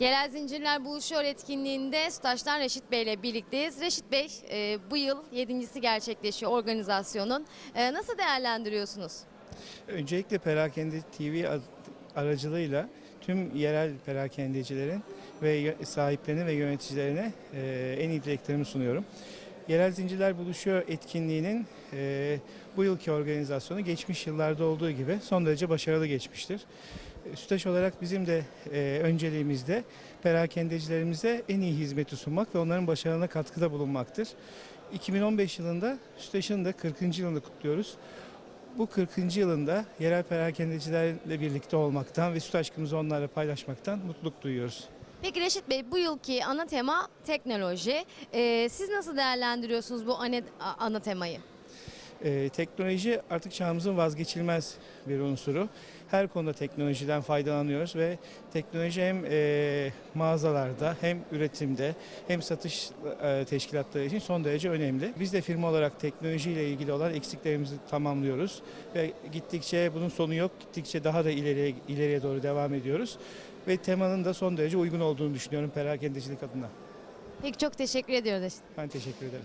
Yerel Zincirler Buluşuyor etkinliğinde Sütaş'tan Reşit Bey ile birlikteyiz. Reşit Bey e, bu yıl yedincisi gerçekleşiyor organizasyonun. E, nasıl değerlendiriyorsunuz? Öncelikle Perakende TV aracılığıyla tüm yerel perakendecilerin ve sahiplerine ve yöneticilerine e, en iyi dileklerimi sunuyorum. Yerel Zincirler Buluşuyor etkinliğinin e, bu yılki organizasyonu geçmiş yıllarda olduğu gibi son derece başarılı geçmiştir. E, Sütaş olarak bizim de e, önceliğimizde perakendecilerimize en iyi hizmeti sunmak ve onların başarılarına katkıda bulunmaktır. 2015 yılında Sütaş'ın da 40. yılını kutluyoruz. Bu 40. yılında yerel perakendecilerle birlikte olmaktan ve süt aşkımızı onlarla paylaşmaktan mutluluk duyuyoruz. Peki Reşit Bey bu yılki ana tema teknoloji. E, siz nasıl değerlendiriyorsunuz bu ana, ana temayı? Ee, teknoloji artık çağımızın vazgeçilmez bir unsuru. Her konuda teknolojiden faydalanıyoruz ve teknoloji hem e, mağazalarda hem üretimde hem satış e, teşkilatları için son derece önemli. Biz de firma olarak teknolojiyle ilgili olan eksiklerimizi tamamlıyoruz ve gittikçe bunun sonu yok. Gittikçe daha da ileriye ileriye doğru devam ediyoruz ve temanın da son derece uygun olduğunu düşünüyorum perakendecilik adına. Peki çok teşekkür ediyoruz. Ben teşekkür ederim.